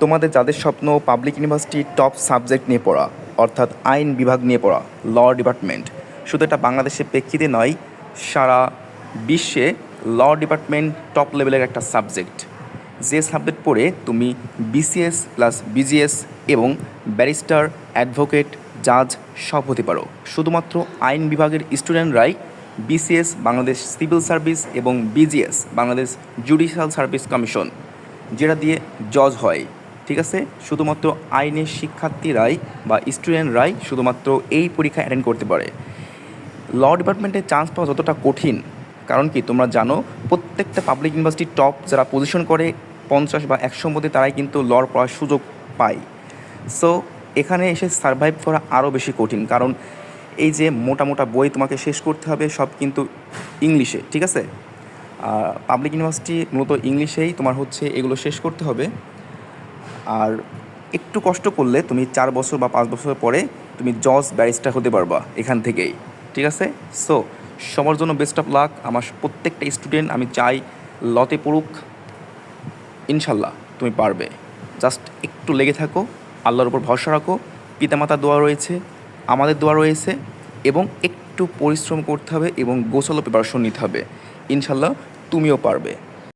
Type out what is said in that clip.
তোমাদের যাদের স্বপ্ন পাবলিক ইউনিভার্সিটি টপ সাবজেক্ট নিয়ে পড়া, অর্থাৎ আইন বিভাগ নিয়ে পড়া ল ডিপার্টমেন্ট শুধু এটা বাংলাদেশের প্রেক্ষিতে নয়, সারা বিশ্বে ল ডিপার্টমেন্ট টপ লেভেলের একটা সাবজেক্ট যে সাবজেক্ট পড়ে তুমি বিসিএস প্লাস বিজিএস এবং ব্যারিস্টার অ্যাডভোকেট জাজ সব হতে পারো। শুধুমাত্র আইন বিভাগের স্টুডেন্টরাই বিসিএস বাংলাদেশ সিভিল সার্ভিস এবং BJS Bangladesh judicial service commission যেটা দিয়ে জজ হয়। ঠিক আছে? শুধুমাত্র আইনের শিক্ষার্থীরাই বা স্টুডেন্টরাই শুধুমাত্র এই পরীক্ষা অ্যাটেন্ড করতে পারে। ল ডিপার্টমেন্টে চান্স পাওয়া যতটা কঠিন, কারণ কি তোমরা জানো, প্রত্যেকটা পাবলিক ইউনিভার্সিটি টপ যারা পজিশন করে, পঞ্চাশ বা একশোর মধ্যে তারাই কিন্তু লর পড়ার সুযোগ পায়। সো এখানে এসে সার্ভাইভ করা আরও বেশি কঠিন, কারণ এই যে মোটা মোটা বই তোমাকে শেষ করতে হবে, সব কিন্তু ইংলিশে, ঠিক আছে? পাবলিক ইউনিভার্সিটি মূলত ইংলিশেই তোমার হচ্ছে এগুলো শেষ করতে হবে। আর একটু কষ্ট করলে তুমি চার বছর বা পাঁচ বছর পরে তুমি জজ ব্যারিস্টার হতে পারবা এখান থেকেই, ঠিক আছে? সো সবার জন্য বেস্ট অফ লাক আমার প্রত্যেকটা স্টুডেন্ট আমি চাই লতে পড়ুক, ইনশাল্লাহ তুমি পারবে। জাস্ট একটু লেগে থাকো, আল্লাহর উপর ভরসা রাখো, পিতামাতার দোয়া রয়েছে, আমাদের দোয়া রয়েছে, এবং একটু পরিশ্রম করতে হবে এবং গোছালো প্রিপারেশন নিতে হবে। ইনশাল্লাহ তুমিও পারবে।